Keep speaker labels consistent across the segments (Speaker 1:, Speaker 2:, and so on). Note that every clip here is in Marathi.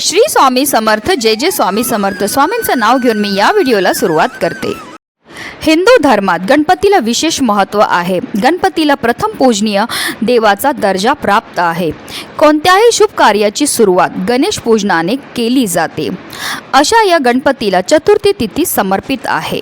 Speaker 1: श्री स्वामी समर्थ जय जय स्वामी समर्थ. स्वामींचं नाव घेऊन मी या व्हिडिओला सुरुवात करते. हिंदू धर्मात गणपतीला विशेष महत्त्व आहे. गणपतीला प्रथम पूजनीय देवाचा दर्जा प्राप्त आहे. कोणत्याही शुभ कार्याची सुरुवात गणेश पूजनाने केली जाते. अशा या गणपतीला चतुर्थी तिथी समर्पित आहे.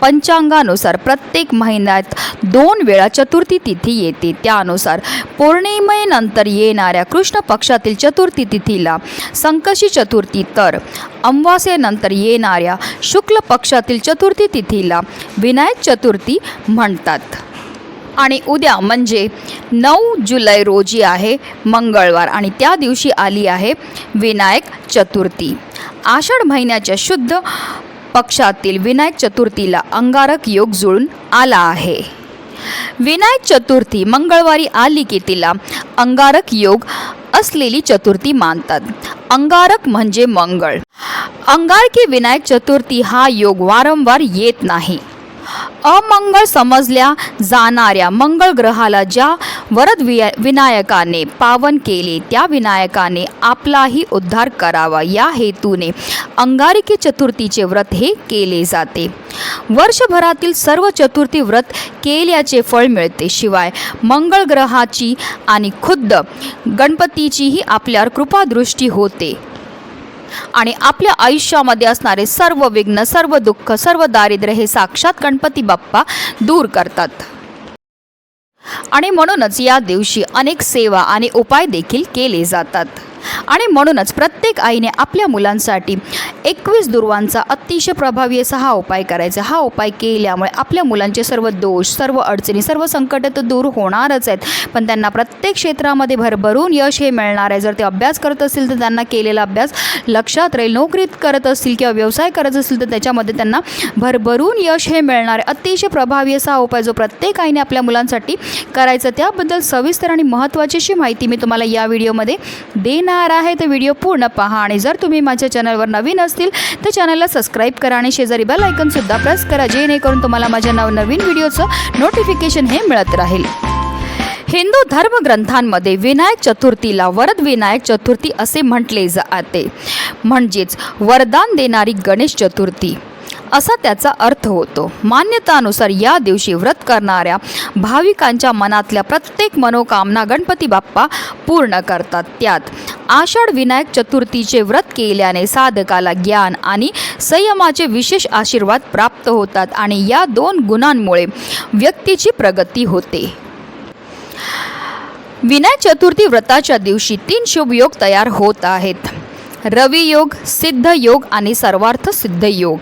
Speaker 1: पंचांगानुसार प्रत्येक महिन्यात दोन वेळा चतुर्थी तिथी येते. त्यानुसार पौर्णिमेनंतर येणाऱ्या कृष्ण पक्षातील चतुर्थी तिथीला संकशी चतुर्थी तर अमावास्येनंतर येणाऱ्या शुक्ल पक्षातील चतुर्थी तिथीला विनायक चतुर्थी म्हणतात. आणि उद्या म्हणजे नऊ जुलै रोजी आहे मंगळवार आणि त्या दिवशी आली आहे विनायक चतुर्थी. आषाढ महिन्याच्या शुद्ध पक्षातील विनायक चतुर्थीला अंगारक योग जुळून आला आहे. विनायक चतुर्थी मंगळवारी आली की तिला अंगारक योग असलेली चतुर्थी मानतात. अंगारक म्हणजे मंगळ. अंगारकी विनायक चतुर्थी हा योग वारंवार येत नाही. अमंगळ समजल्या जाणाऱ्या मंगळ ग्रहाला ज्या वरद विया विनायकाने पावन केले त्या विनायकाने आपलाही उद्धार करावा. या हेतूने अंगारिकी चतुर्थीचे व्रत हे केले जाते. वर्षभरातील सर्व चतुर्थी व्रत केल्याचे फळ मिळते. शिवाय मंगळ ग्रहाची आणि खुद्द गणपतीचीही आपल्यावर कृपादृष्टी होते. आणि आपल्या आयुष्यामध्ये असणारे सर्व विघ्न सर्व दुःख सर्व दारिद्र्य हे साक्षात गणपती बाप्पा दूर करतात. आणि म्हणूनच या दिवशी अनेक सेवा आणि उपाय देखील केले जातात. आणि म्हणूनच प्रत्येक आईने आपल्या मुलांसाठी एकवीस दुर्वांचा अतिशय प्रभावी असा हा उपाय करायचा. हा उपाय केल्यामुळे आपल्या मुलांचे सर्व दोष सर्व अडचणी सर्व संकट तर दूर होणारच आहेत. पण त्यांना प्रत्येक क्षेत्रामध्ये भरभरून यश हे मिळणार आहे. जर ते अभ्यास करत असतील तर त्यांना केलेला अभ्यास लक्षात राहील. नोकरीत करत असतील किंवा व्यवसाय करत असतील तर त्याच्यामध्ये त्यांना भरभरून यश हे मिळणार आहे. अतिशय प्रभावी असा हा उपाय जो प्रत्येक आईने आपल्या मुलांसाठी करायचा त्याबद्दल सविस्तर आणि महत्त्वाची अशी माहिती मी तुम्हाला या व्हिडिओमध्ये देणार आहे. तर व्हिडिओ पूर्ण पहा आणि जर तुम्ही माझ्या चॅनलवर नवीन असतील तर चॅनलला सबस्क्राईब करा आणि शेजारी बेल आयकनसुद्धा प्रेस करा जेणेकरून तुम्हाला माझ्या नवनवीन व्हिडिओचं नोटिफिकेशन हे मिळत राहील. हिंदू धर्मग्रंथांमध्ये विनायक चतुर्थीला वरद विनायक चतुर्थी असे म्हटले जाते. म्हणजेच वरदान देणारी गणेश चतुर्थी. असा त्याचा अर्थ होतो. मान्यतानुसार या दिवशी व्रत करणाऱ्या भाविकांच्या मनातल्या प्रत्येक मनोकामना गणपती बाप्पा पूर्ण करतात. त्यात आषाढ विनायक चतुर्थीचे व्रत केल्याने साधकाला ज्ञान आणि संयमाचे विशेष आशीर्वाद प्राप्त होतात आणि या दोन गुणांमुळे व्यक्तीची प्रगती होते. विनायक चतुर्थी व्रताच्या दिवशी तीन शुभ योग तयार होत आहेत. रवियोग सिद्ध योग आणि सर्वार्थ सिद्ध योग.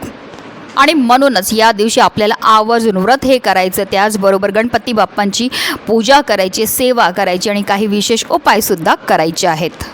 Speaker 1: आणि म्हणूनच या दिवशी आपल्याला आवर्जून व्रत हे करायचं त्याचबरोबर गणपती बाप्पांची पूजा करायची सेवा करायची आणि काही विशेष उपायसुद्धा करायचे आहेत.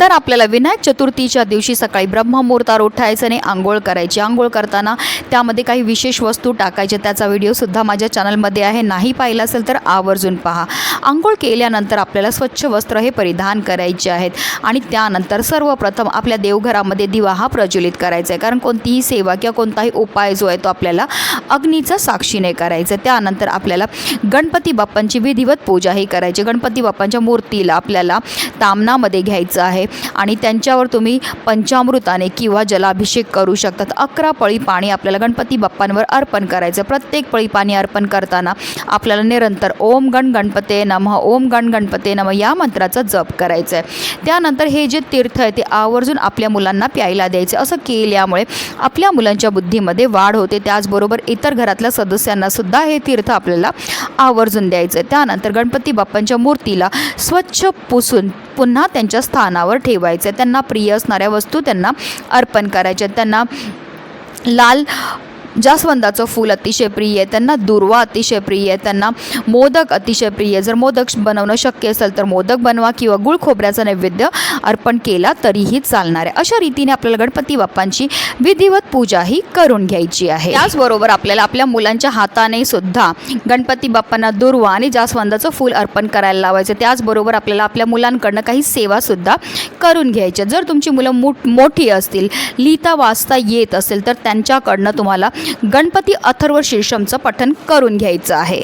Speaker 1: तर आपल्याला विनायक चतुर्थीच्या दिवशी सकाळी ब्रह्ममुहूर्तावर उठायचं आणि आंघोळ करायची. आंघोळ करताना त्यामध्ये काही विशेष वस्तू टाकायच्या. त्याचा व्हिडिओसुद्धा माझ्या चॅनलमध्ये आहे. नाही पाहिला असेल तर आवर्जून पहा. आंघोळ केल्यानंतर आपल्याला स्वच्छ वस्त्र हे परिधान करायचे आहेत. आणि त्यानंतर सर्वप्रथम आपल्या देवघरामध्ये दिवा हा प्रज्वलित करायचा आहे. कारण कोणतीही सेवा किंवा कोणताही उपाय जो आहे तो आपल्याला अग्नीचा साक्षीने करायचा आहे. त्यानंतर आपल्याला गणपती बाप्पांची विधिवत पूजा ही करायची. गणपती बाप्पांच्या मूर्तीला आपल्याला तामनामध्ये घ्यायचं आहे. आणि त्यांच्यावर तुम्ही पंचामृताने किंवा जलाभिषेक करू शकतात. अकरा पळी पाणी आपल्याला गणपती बाप्पांवर अर्पण करायचं. प्रत्येक पळी पाणी अर्पण करताना आपल्याला निरंतर ओम गण गणपते नमः ओम गण गणपते नमः या मंत्राचा जप करायचा आहे त्यानंतर हे जे तीर्थ आहे ते आवर्जून आपल्या मुलांना प्यायला द्यायचे. असं केल्यामुळे आपल्या मुलांच्या बुद्धीमध्ये वाढ होते. त्याचबरोबर इतर घरातल्या सदस्यांना सुद्धा हे तीर्थ आपल्याला आवर्जून द्यायचं आहे त्यानंतर गणपती बाप्पांच्या मूर्तीला स्वच्छ पुसून पुन्हा त्यांच्या स्थानावर ठेवायचं. आहे त्यांना प्रिय असणाऱ्या वस्तू त्यांना अर्पण करायच्या. त्यांना लाल जास्वंदाचं फूल अतिशय प्रिय आहे त्यांना दुर्वा अतिशय प्रिय आहे त्यांना मोदक अतिशय प्रिय आहे. जर मोदक बनवणं शक्य असेल तर मोदक बनवा किंवा गुळ खोबऱ्याचा नैवेद्य अर्पण केला तरीही चालणार आहे. अशा रीतीने आपल्याला गणपती बाप्पांची विधिवत पूजा ही करून घ्यायची आहे. त्याचबरोबर आपल्याला आपल्या मुलांच्या हाताने सुद्धा गणपती बाप्पांना दुर्वा आणि जास्वंदाचं फूल अर्पण करायला लावायचं. त्याचबरोबर आपल्याला आपल्या मुलांकडनं काही सेवासुद्धा करून घ्यायच्या. जर तुमची मुलं मोठ मोठी असतील लिहिता वाचता येत असेल तर त्यांच्याकडनं तुम्हाला गणपती अथर्व शीर्षमचं पठण करून घ्यायचं आहे.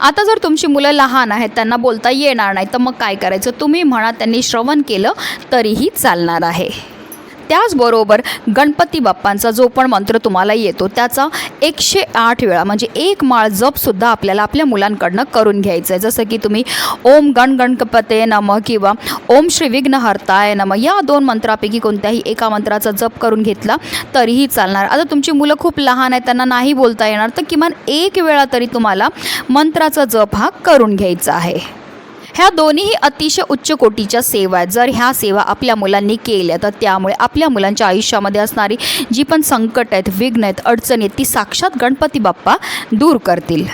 Speaker 1: आता जर तुमची मुलं लहान आहेत त्यांना बोलता येणार नाही तर मग काय करायचं? तुम्ही म्हणा त्यांनी श्रवण केलं तरीही चालणार आहे. त्याचबरोबर गणपती बाप्पांचा जो पण मंत्र तुम्हाला येतो त्याचा एकशे आठ वेळा म्हणजे एक माळ जपसुद्धा आपल्याला आपल्या मुलांकडनं करून घ्यायचं आहे जसं की तुम्ही ओम गण गणपते नम किंवा ओम श्री विघ्नहर्ताय नम या दोन मंत्रापैकी कोणत्याही एका मंत्राचा जप करून घेतला तरीही चालणार. आता तुमची मुलं खूप लहान आहेत त्यांना नाही बोलता येणार तर किमान एक वेळा तरी तुम्हाला मंत्राचा जप हा करून घ्यायचा आहे. ह्या दोन्हीही अतिशय उच्च कोटीच्या सेवा आहेत. जर ह्या सेवा आपल्या मुलांनी केल्या तर त्यामुळे आपल्या मुलांच्या आयुष्यामध्ये असणारी जी पण संकट आहेत विघ्न आहेत अडचणी आहेत ती साक्षात गणपती बाप्पा दूर करतील.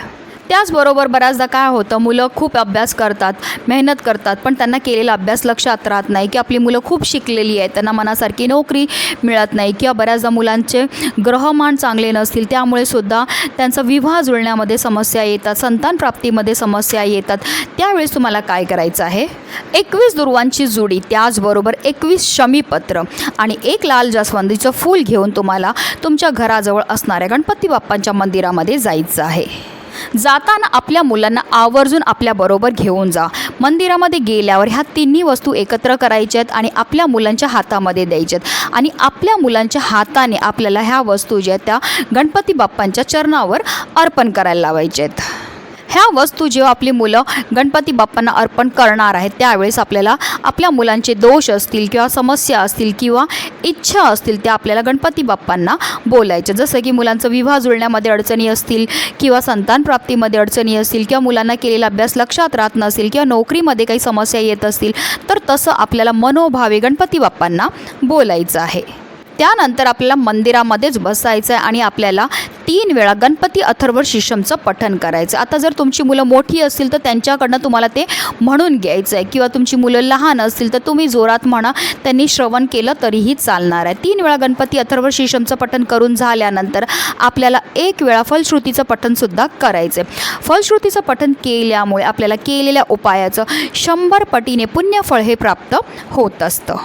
Speaker 1: त्याचबरोबर बऱ्याचदा काय होतं मुलं खूप अभ्यास करतात मेहनत करतात पण त्यांना केलेला अभ्यास लक्षात राहत नाही की आपली मुलं खूप शिकलेली आहेत. त्यांना मनासारखी नोकरी मिळत नाही किंवा बऱ्याचदा मुलांचे ग्रहमान चांगले नसतील त्यामुळे सुद्धा त्यांचा विवाह जुळण्यामध्ये समस्या येतात संतान प्राप्तीमध्ये समस्या येतात. त्यावेळेस तुम्हाला काय करायचं आहे? एकवीस दुर्वांची जुडी त्याचबरोबर एकवीस शमीपत्र आणि एक लाल जास्वंदीचं फूल घेऊन तुम्हाला तुमच्या घराजवळ असणाऱ्या गणपती बाप्पांच्या मंदिरामध्ये जायचं आहे. जाताना आपल्या मुलांना आवर्जून आपल्याबरोबर घेऊन जा. मंदिरामध्ये गेल्यावर ह्या तिन्ही वस्तू एकत्र करायच्या आहेत आणि आपल्या मुलांच्या हातामध्ये द्यायच्यात. आहेत आणि आपल्या मुलांच्या हाताने आपल्याला ह्या वस्तू ज्या त्या गणपती बाप्पांच्या चरणावर अर्पण करायला लावायच्या आहेत ह्या वस्तू जेव्हा आपली मुलं गणपती बाप्पांना अर्पण करणार आहेत त्यावेळेस आपल्याला आपल्या मुलांचे दोष असतील किंवा समस्या असतील किंवा इच्छा असतील त्या आपल्याला गणपती बाप्पांना बोलायच्या. जसं की मुलांचं विवाह जुळण्यामध्ये अडचणी असतील किंवा संतान प्राप्तीमध्ये अडचणी असतील किंवा मुलांना केलेला अभ्यास लक्षात राहत नसेल किंवा नोकरीमध्ये काही समस्या येत असतील तर तसं आपल्याला मनोभावे गणपती बाप्पांना बोलायचं आहे. त्यानंतर आपल्याला मंदिरामध्येच बसायचं आहे आणि आपल्याला तीन वेळा गणपती अथर्व शिशमचं पठण करायचं. आता जर तुमची मुलं मोठी असतील तर त्यांच्याकडनं तुम्हाला ते म्हणून घ्यायचं आहे किंवा तुमची मुलं लहान असतील तर तुम्ही जोरात म्हणा त्यांनी श्रवण केलं तरीही चालणार आहे. तीन वेळा गणपती अथर्व शिशमचं पठण करून झाल्यानंतर आपल्याला एक वेळा फलश्रुतीचं पठणसुद्धा करायचं आहे फलश्रुतीचं पठण केल्यामुळे आपल्याला केलेल्या उपायाचं शंभर पटीने पुण्यफळ हे प्राप्त होत असतं.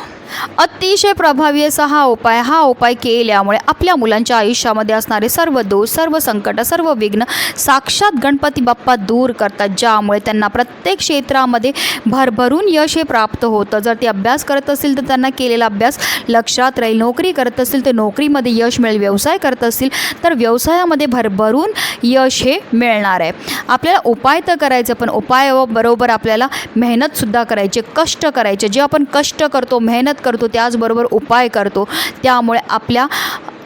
Speaker 1: अतिशय प्रभावी असा हा उपाय हा उपाय केल्यामुळे आपल्या मुलांच्या आयुष्यामध्ये असणारे सर्व दोष सर्व संकट सर्व विघ्न साक्षात गणपती बाप्पा दूर करतात ज्यामुळे त्यांना प्रत्येक क्षेत्रामध्ये भरभरून यश हे प्राप्त होतं. जर ते अभ्यास करत असतील तर त्यांना केलेला अभ्यास लक्षात राहील. नोकरी करत असतील तर नोकरीमध्ये यश मिळेल. व्यवसाय करत असतील तर व्यवसायामध्ये भरभरून यश हे मिळणार आहे. आपल्याला उपाय तर करायचं पण उपाय बरोबर आपल्याला मेहनतसुद्धा करायची कष्ट करायचे. जे आपण कष्ट करतो मेहनत मदत करतो त्याचबरोबर उपाय करतो. त्यामुळे आपल्या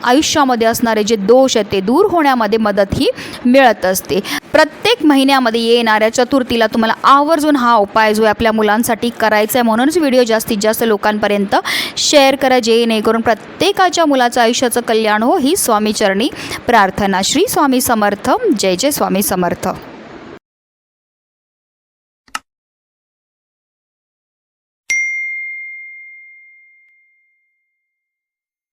Speaker 1: आयुष्यामध्ये असणारे जे दोष आहेत ते दूर होण्यामध्ये मदत ही मिळत असते. प्रत्येक महिन्यामध्ये येणाऱ्या चतुर्थीला तुम्हाला आवर्जून हा उपाय जो आहे आपल्या मुलांसाठी करायचा आहे म्हणूनच व्हिडिओ जास्तीत जास्त लोकांपर्यंत शेअर करा जेणेकरून प्रत्येकाच्या मुलाचं आयुष्याचं कल्याण हो ही स्वामीचरणी प्रार्थना. श्री स्वामी समर्थ. जय जय स्वामी समर्थ.